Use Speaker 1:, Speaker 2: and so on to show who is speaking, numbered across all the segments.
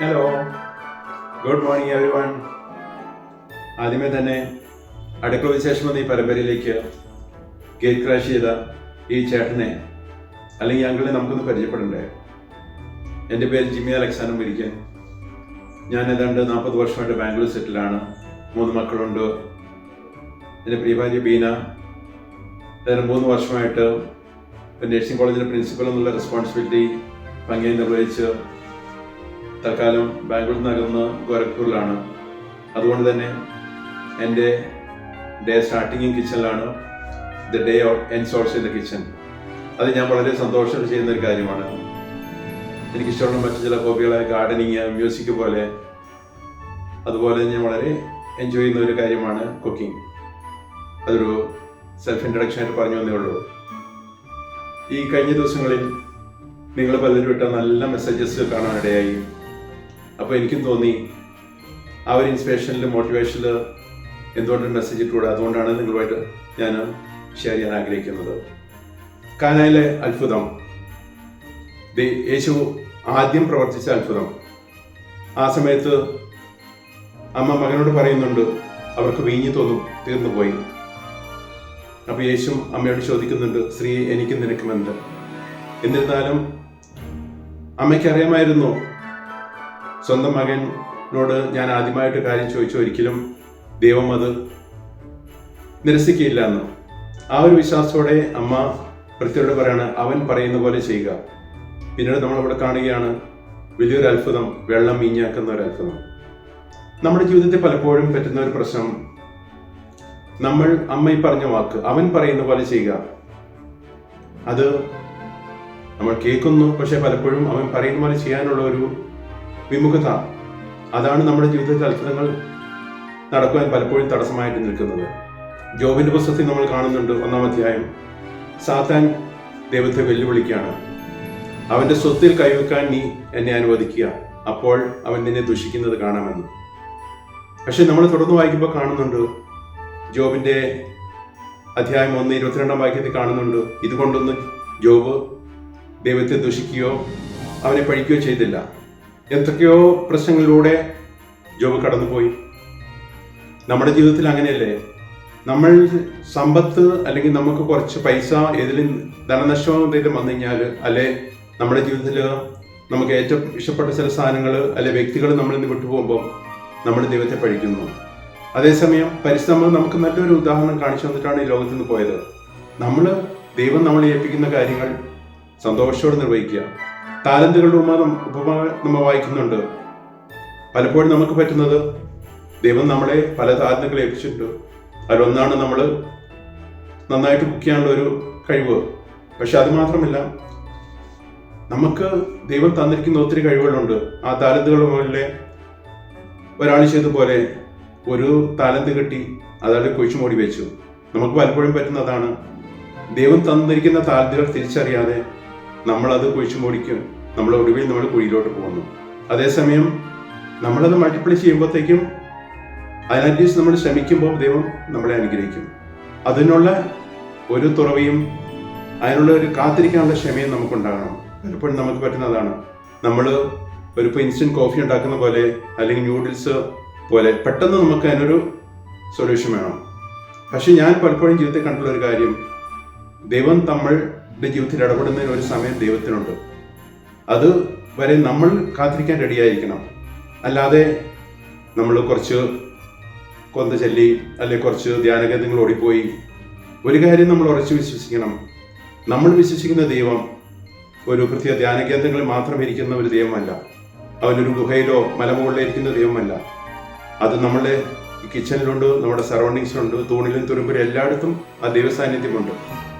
Speaker 1: Hello good morning every one ആദ്യമേ തന്നെ അടുക്കള വിശേഷം ഈ പരമ്പരയിലേക്ക് ഗേറ്റ് ക്രാഷ് ചെയ്ത ഈ ചേട്ടനെ അല്ലെങ്കിൽ അങ്കിളിനെ നമുക്കൊന്ന് പരിചയപ്പെടണ്ടേ? എന്റെ പേര് ജിമ്മി അലക്സാണ്ടർ മിരിക്കൻ. ഞാൻ ഏതാണ്ട് നാൽപ്പത് വർഷമായിട്ട് ബാംഗ്ലൂർ സെറ്റിലാണ്. മൂന്ന് മക്കളുണ്ട്. എന്റെ പ്രിയഭാര്യ ബീന. ഏതാണ്ട് മൂന്ന് വർഷമായിട്ട് നേഴ്സിംഗ് കോളേജിലെ പ്രിൻസിപ്പൽ എന്നുള്ള റെസ്പോൺസിബിലിറ്റി ഭംഗിയായി നിർവഹിച്ച് തൽക്കാലം ബാംഗ്ലൂർ നഗർന്ന് ഗോരഖ്പൂരിലാണ്. അതുകൊണ്ട് തന്നെ എന്റെ ഡേ സ്റ്റാർട്ടിങ്ങും കിച്ചണിലാണ് the day of ends also in the kitchen അത് ഞാൻ വളരെ സന്തോഷം ചെയ്യുന്ന ഒരു കാര്യമാണ്. എനിക്കിഷ്ടമുള്ള മറ്റു ചില ഹോബികളായ ഗാർഡനിങ് മ്യൂസിക് പോലെ. അതുപോലെ ഞാൻ വളരെ എൻജോയ് ചെയ്യുന്ന ഒരു കാര്യമാണ് കുക്കിംഗ് അതൊരു സെൽഫ് ഇൻട്രഡക്ഷൻ ആയിട്ട് പറഞ്ഞു വന്നേ ഉള്ളൂ. ഈ കഴിഞ്ഞ ദിവസങ്ങളിൽ നിങ്ങൾ പലരും ഇട്ട നല്ല മെസ്സേജസ് കാണാനിടയായി. അപ്പോൾ എനിക്കും തോന്നി ആ ഒരു ഇൻസ്പിറേഷനിൽ മോട്ടിവേഷനിൽ എന്തുകൊണ്ടൊരു മെസ്സേജ് ഇട്ടുകൂടെ അതുകൊണ്ടാണ് നിങ്ങളുമായിട്ട് ഞാൻ ഷെയർ ചെയ്യാൻ ആഗ്രഹിക്കുന്നത്. കാനായിലെ അത്ഭുതം. യേശു ആദ്യം പ്രവർത്തിച്ച അത്ഭുതം. ആ സമയത്ത് അമ്മ മകനോട് പറയുന്നുണ്ട് അവർക്ക് വീഞ്ഞു തോന്നും തീർന്നു പോയി. അപ്പൊ യേശു അമ്മയോട് ചോദിക്കുന്നുണ്ട് സ്ത്രീ എനിക്ക് നിനക്കുമെന്ത് എന്നിരുന്നാലും അമ്മയ്ക്ക് അറിയാമായിരുന്നു സ്വന്തം മകനോട് ഞാൻ ആദ്യമായിട്ട് കാര്യം ചോദിച്ചു ഒരിക്കലും ദൈവം അത് നിരസിക്കുകയില്ല എന്ന്. ആ ഒരു വിശ്വാസത്തോടെ അമ്മ ഭൃത്യരോട് പറയാണ് അവൻ പറയുന്ന പോലെ ചെയ്യുക. പിന്നീട് നമ്മൾ അവിടെ കാണുകയാണ് വലിയൊരു അത്ഭുതം വെള്ളം മീഞ്ഞാക്കുന്ന ഒരു അത്ഭുതം. നമ്മുടെ ജീവിതത്തിൽ പലപ്പോഴും പറ്റുന്ന ഒരു പ്രശ്നം നമ്മൾ അമ്മ ഈ പറഞ്ഞ വാക്ക് അവൻ പറയുന്ന പോലെ ചെയ്യുക. അത് നമ്മൾ കേൾക്കുന്നു പക്ഷെ പലപ്പോഴും അവൻ പറയുന്ന പോലെ ചെയ്യാനുള്ള ഒരു വിമുഖത. അതാണ് നമ്മുടെ ജീവിതത്തിൽ അത്ഭുതങ്ങൾ നടക്കുവാൻ പലപ്പോഴും തടസ്സമായിട്ട് നിൽക്കുന്നത്. ജോബിന്റെ പുസ്തകത്തിൽ നമ്മൾ കാണുന്നുണ്ട് ഒന്നാം അധ്യായം. സാത്താൻ ദൈവത്തെ വെല്ലുവിളിക്കുകയാണ്. അവന്റെ സ്വത്തിൽ കൈവെക്കാൻ നീ എന്നെ അനുവദിക്കുക. അപ്പോൾ അവൻ നിന്നെ ദുഷിക്കുന്നത് കാണാമെന്ന്. പക്ഷെ നമ്മൾ തുടർന്ന് വായിക്കുമ്പോൾ കാണുന്നുണ്ട് ജോബിന്റെ അധ്യായം ഒന്ന് ഇരുപത്തിരണ്ടാം വാക്യത്തിൽ കാണുന്നുണ്ട് ഇതുകൊണ്ടൊന്നും ജോബ് ദൈവത്തെ ദുഷിക്കുകയോ അവനെ പഴിക്കുകയോ ചെയ്തില്ല. എന്തൊക്കെയോ പ്രശ്നങ്ങളിലൂടെ ജോബ് കടന്നുപോയി. നമ്മുടെ ജീവിതത്തിൽ അങ്ങനെയല്ലേ? നമ്മൾ സമ്പത്ത് അല്ലെങ്കിൽ നമുക്ക് കുറച്ച് പൈസ ഏതെങ്കിലും ധനനഷ്ടം എന്തെങ്കിലും വന്നു കഴിഞ്ഞാൽ അല്ലെ നമ്മുടെ ജീവിതത്തിൽ നമുക്ക് ഏറ്റവും ഇഷ്ടപ്പെട്ട ചില സാധനങ്ങൾ അല്ലെ വ്യക്തികൾ നമ്മൾ നിന്ന് വിട്ടുപോകുമ്പോൾ നമ്മൾ ദൈവത്തെ പഴിക്കുന്നു. അതേസമയം പരിശ്രമം നമുക്ക് നല്ലൊരു ഉദാഹരണം കാണിച്ചു തന്നിട്ടാണ് ഈ ലോകത്തിൽ നിന്ന് പോയത്. നമ്മൾ ദൈവം നമ്മളെ ഏൽപ്പിക്കുന്ന കാര്യങ്ങൾ സന്തോഷത്തോടെ നിർവഹിക്കുക. താലന്തുകളുടെ ഉപമ നം- ഉപമ നമ്മൾ വായിക്കുന്നുണ്ട്. പലപ്പോഴും നമുക്ക് പറ്റുന്നത് ദൈവം നമ്മളെ പല താലന്തുകൾ ഏൽപ്പിച്ചിട്ടുണ്ട്. അതിലൊന്നാണ് നമ്മൾ നന്നായിട്ട് കുക്ക് ചെയ്യാനുള്ള ഒരു കഴിവ്. പക്ഷെ അത് മാത്രമല്ല നമുക്ക് ദൈവം തന്നിരിക്കുന്ന ഒത്തിരി കഴിവുകളുണ്ട്. ആ താലന്തുകളുടെ മുകളിലെ ഒരാൾ ചെയ്തതുപോലെ ഒരു താലന്ത് കെട്ടി അതായത് കുഴിച്ചു മൂടി വെച്ചു. നമുക്ക് പലപ്പോഴും പറ്റുന്നതാണ് ദൈവം തന്നിരിക്കുന്ന താലന്തുകൾ തിരിച്ചറിയാതെ നമ്മളത് കുഴിച്ചു മോടിക്കും നമ്മൾ ഒടുവിൽ നമ്മൾ കുഴിയിലോട്ട് പോകുന്നു. അതേസമയം നമ്മളത് മൾട്ടിപ്ലൈ ചെയ്യുമ്പോഴത്തേക്കും അതിനനുസരിച്ച് നമ്മൾ ശ്രമിക്കുമ്പോൾ ദൈവം നമ്മളെ അനുഗ്രഹിക്കും. അതിനുള്ള ഒരു തുറവിയും അതിനുള്ള ഒരു കാത്തിരിക്കാനുള്ള ക്ഷമയും നമുക്കുണ്ടാകണം. പലപ്പോഴും നമുക്ക് പറ്റുന്നതാണ്. നമ്മൾ ഒരു ഇൻസ്റ്റന്റ് കോഫി ഉണ്ടാക്കുന്ന പോലെ അല്ലെങ്കിൽ ന്യൂഡിൽസ് പോലെ പെട്ടെന്ന് നമുക്ക് അതിനൊരു സൊല്യൂഷൻ വേണം. പക്ഷെ ഞാൻ പലപ്പോഴും ജീവിതത്തിൽ കണ്ടുള്ള ഒരു കാര്യം. ദൈവം നമ്മളുടെ ജീവിതത്തിൽ ഇടപെടുന്നതിന് ഒരു സമയം ദൈവത്തിനുണ്ട്. അത് വരെ നമ്മൾ കാത്തിരിക്കാൻ റെഡിയായിരിക്കണം. അല്ലാതെ നമ്മൾ കുറച്ച് കൊന്ത ചൊല്ലി അല്ലെങ്കിൽ കുറച്ച് ധ്യാനകേന്ദ്രങ്ങൾ ഓടിപ്പോയി. ഒരു കാര്യം നമ്മൾ ഉറച്ചു വിശ്വസിക്കണം. നമ്മൾ വിശ്വസിക്കുന്ന ദൈവം ഒരു പ്രത്യേക ധ്യാനകേന്ദ്രങ്ങളിൽ മാത്രം ഇരിക്കുന്ന ഒരു ദൈവമല്ല. അവനൊരു ഗുഹയിലോ മലമുകളിലോ ഇരിക്കുന്ന ദൈവമല്ല. അത് നമ്മുടെ കിച്ചണിലുണ്ട് നമ്മുടെ സറൗണ്ടിങ്സിലുണ്ട് തൂണിലും തുരുമ്പിലും എല്ലായിടത്തും ആ ദൈവസാന്നിധ്യമുണ്ട്.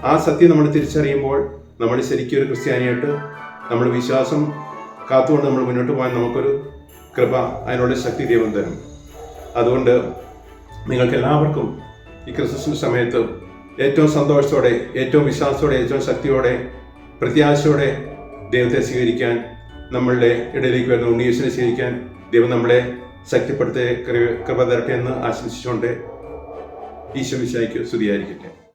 Speaker 1: ആ സത്യം നമ്മൾ തിരിച്ചറിയുമ്പോൾ നമ്മൾ ശരിക്കും ഒരു ക്രിസ്ത്യാനിയായിട്ട് നമ്മൾ വിശ്വാസം കാത്തുകൊണ്ട് നമ്മൾ മുന്നോട്ട് പോകാൻ നമുക്കൊരു കൃപ അതിനുള്ള ശക്തി ദൈവം തരും. അതുകൊണ്ട് നിങ്ങൾക്ക് എല്ലാവർക്കും ഈ ക്രിസ്മസ് സമയത്ത് ഏറ്റവും സന്തോഷത്തോടെ ഏറ്റവും വിശ്വാസത്തോടെ ഏറ്റവും ശക്തിയോടെ പ്രത്യാശയോടെ ദൈവത്തെ സ്വീകരിക്കാൻ നമ്മളുടെ ഇടയിലേക്ക് വരുന്ന ഉണ്ണീശ്വരനെ സ്വീകരിക്കാൻ ദൈവം നമ്മളെ ശക്തിപ്പെടുത്തി കൃപ തരട്ടെ എന്ന് ആശംസിച്ചുകൊണ്ട് ഈശോ വിശായിക്ക് സ്തുതിയായിരിക്കട്ടെ.